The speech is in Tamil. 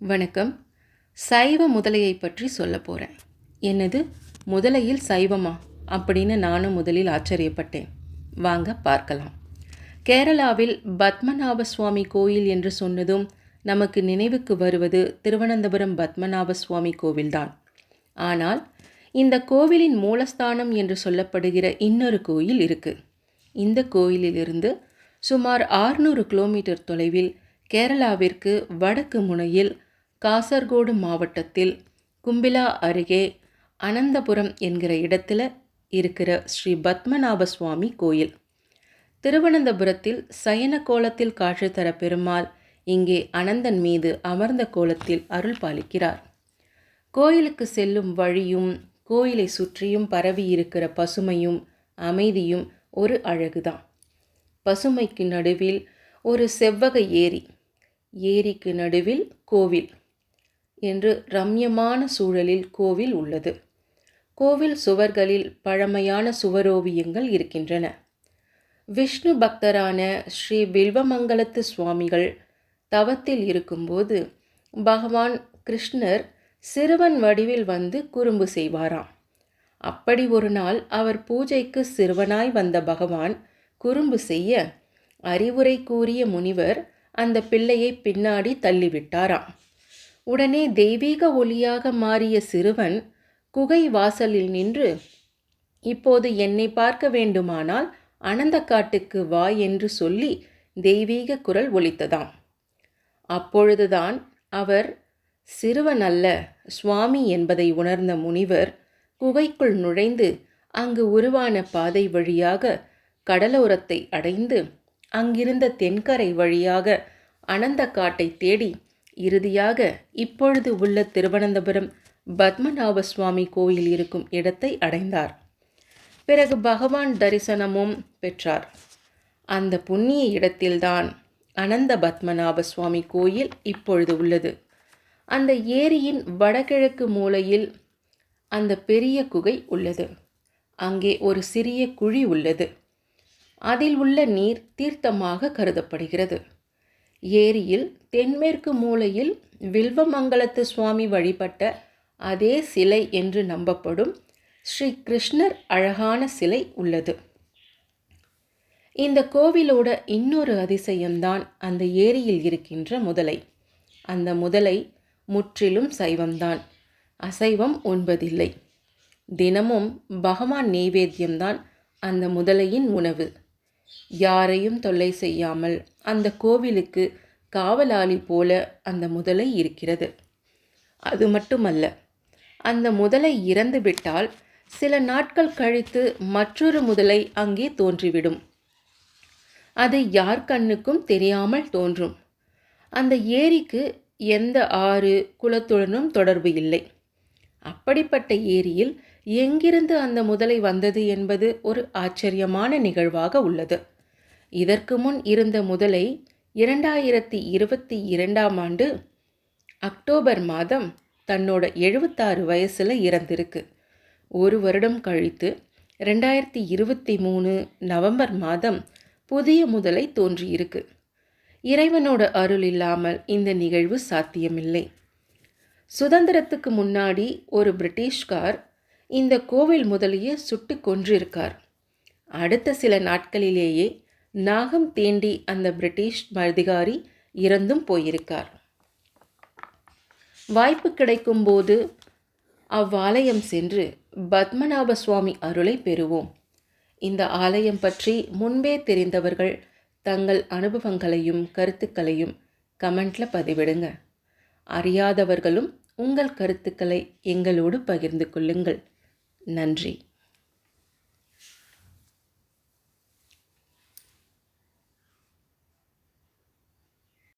வணக்கம். சைவ முதலையை பற்றி சொல்ல போகிறேன் என்னது? முதலையில் சைவமா? அப்படின்னு நானும் முதலில் ஆச்சரியப்பட்டேன். வாங்க பார்க்கலாம். கேரளாவில் பத்மநாப சுவாமி கோயில் என்று சொன்னதும் நமக்கு நினைவுக்கு வருவது திருவனந்தபுரம் பத்மநாப சுவாமி கோவில்தான். ஆனால் இந்த கோவிலின் மூலஸ்தானம் என்று சொல்லப்படுகிற இன்னொரு கோயில் இருக்குது இந்த கோயிலிலிருந்து சுமார் 600 கிலோமீட்டர் தொலைவில் கேரளாவிற்கு வடக்கு முனையில் காசர்கோடு மாவட்டத்தில் கும்பிலா அருகே அனந்தபுரம் என்கிற இடத்துல இருக்கிற ஸ்ரீ பத்மநாப சுவாமி கோயில். திருவனந்தபுரத்தில் சயன கோலத்தில் காட்சி தர பெருமாள் இங்கே அனந்தன் மீது அமர்ந்த கோலத்தில் அருள் பாலிக்கிறார். கோயிலுக்கு செல்லும் வழியும் கோயிலை சுற்றியும் பரவி இருக்கிற பசுமையும் அமைதியும் ஒரு அழகுதான். பசுமைக்கு நடுவில் ஒரு செவ்வக ஏரி ஏரிக்கு நடுவில் கோவில். என்று ரம்யமான சூழலில் கோவில் உள்ளது. கோவில் சுவர்களில் பழமையான சுவரோவியங்கள் இருக்கின்றன. விஷ்ணு பக்தரான ஸ்ரீ வில்வமங்கலத்து சுவாமிகள் தவத்தில் இருக்கும்போது பகவான் கிருஷ்ணர் சிறுவன் வடிவில் வந்து குறும்பு செய்வாராம். அப்படி ஒரு நாள் அவர் பூஜைக்கு சிறுவனாய் வந்த பகவான் குறும்பு செய்ய அறிவுரை கூறிய முனிவர் அந்த பிள்ளையை பின்னாடி தள்ளிவிட்டாராம். உடனே தெய்வீக ஒளியாக மாறிய சிறுவன் குகை வாசலில் நின்று இப்போது என்னை பார்க்க வேண்டுமானால் அனந்தக்காட்டுக்கு வா என்று சொல்லி தெய்வீக குரல் ஒலித்ததாம். அப்பொழுதுதான் அவர் சிறுவன் அல்ல சுவாமி என்பதை உணர்ந்த முனிவர் குகைக்குள் நுழைந்து அங்கு உருவான பாதை வழியாக கடலோரத்தை அடைந்து அங்கிருந்த தென்கரை வழியாக அனந்தக்காட்டை தேடி இறுதியாக இப்பொழுது உள்ள திருவனந்தபுரம் பத்மநாப சுவாமி கோயில் இருக்கும் இடத்தை அடைந்தார். பிறகு பகவான் தரிசனமும் பெற்றார். அந்த புண்ணிய இடத்தில்தான் அனந்த பத்மநாப சுவாமி கோயில் இப்பொழுது உள்ளது. அந்த ஏரியின் வடகிழக்கு மூலையில் அந்த பெரிய குகை உள்ளது. அங்கே ஒரு சிறிய குழி உள்ளது. அதில் உள்ள நீர் தீர்த்தமாக கருதப்படுகிறது. ஏரியில் தென்மேற்கு மூலையில் வில்வமங்கலத்து சுவாமி வழிபட்ட அதே சிலை என்று நம்பப்படும் ஸ்ரீ கிருஷ்ணர் அழகான சிலை உள்ளது. இந்த கோவிலோட இன்னொரு அதிசயம்தான் அந்த ஏரியில் இருக்கின்ற முதலை. அந்த முதலை முற்றிலும் சைவம்தான். அசைவம் உண்பதில்லை. தினமும் பகவான் நெய்வேத்தியம்தான் அந்த முதலையின் உணவு. யாரையும் தொல்லை செய்யாமல் அந்த கோவிலுக்கு காவலாளி போல அந்த முதலை இருக்கிறது. அது மட்டுமல்ல அந்த முதலை இறந்துவிட்டால் சில நாட்கள் கழித்து மற்றொரு முதலை அங்கே தோன்றிவிடும். அது யார் கண்ணுக்கும் தெரியாமல் தோன்றும். அந்த ஏரிக்கு எந்த ஆறு குளத்துடனும் தொடர்பு இல்லை. அப்படிப்பட்ட ஏரியில் எங்கிருந்து அந்த முதலை வந்தது என்பது ஒரு ஆச்சரியமான நிகழ்வாக உள்ளது. இதற்கு முன் இருந்த முதலை இரண்டாயிரத்தி இருபத்தி இரண்டாம் ஆண்டு அக்டோபர் மாதம் தன்னோட எழுபத்தாறு வயசில் இறந்திருக்கு. ஒரு வருடம் கழித்து ரெண்டாயிரத்தி இருபத்தி மூணு நவம்பர் மாதம் புதிய முதலை தோன்றியிருக்கு. இறைவனோட அருள் இல்லாமல் இந்த நிகழ்வு சாத்தியமில்லை. சுதந்திரத்துக்கு முன்னாடி ஒரு பிரிட்டிஷ்கார் இந்த கோவில் முதலியே சுட்டு கொன்றிருக்கார். அடுத்த சில நாட்களிலேயே நாகம் தேண்டி அந்த பிரிட்டிஷ் அதிகாரி இறந்தும் போயிருக்கார். வாய்ப்பு கிடைக்கும்போது அவ்வாலயம் சென்று பத்மநாப சுவாமி அருளை பெறுவோம். இந்த ஆலயம் பற்றி முன்பே தெரிந்தவர்கள் தங்கள் அனுபவங்களையும் கருத்துக்களையும் கமெண்ட்ல பதிவிடுங்க. அறியாதவர்களும் உங்கள் கருத்துக்களை எங்களோடு பகிர்ந்து கொள்ளுங்கள். நன்றி.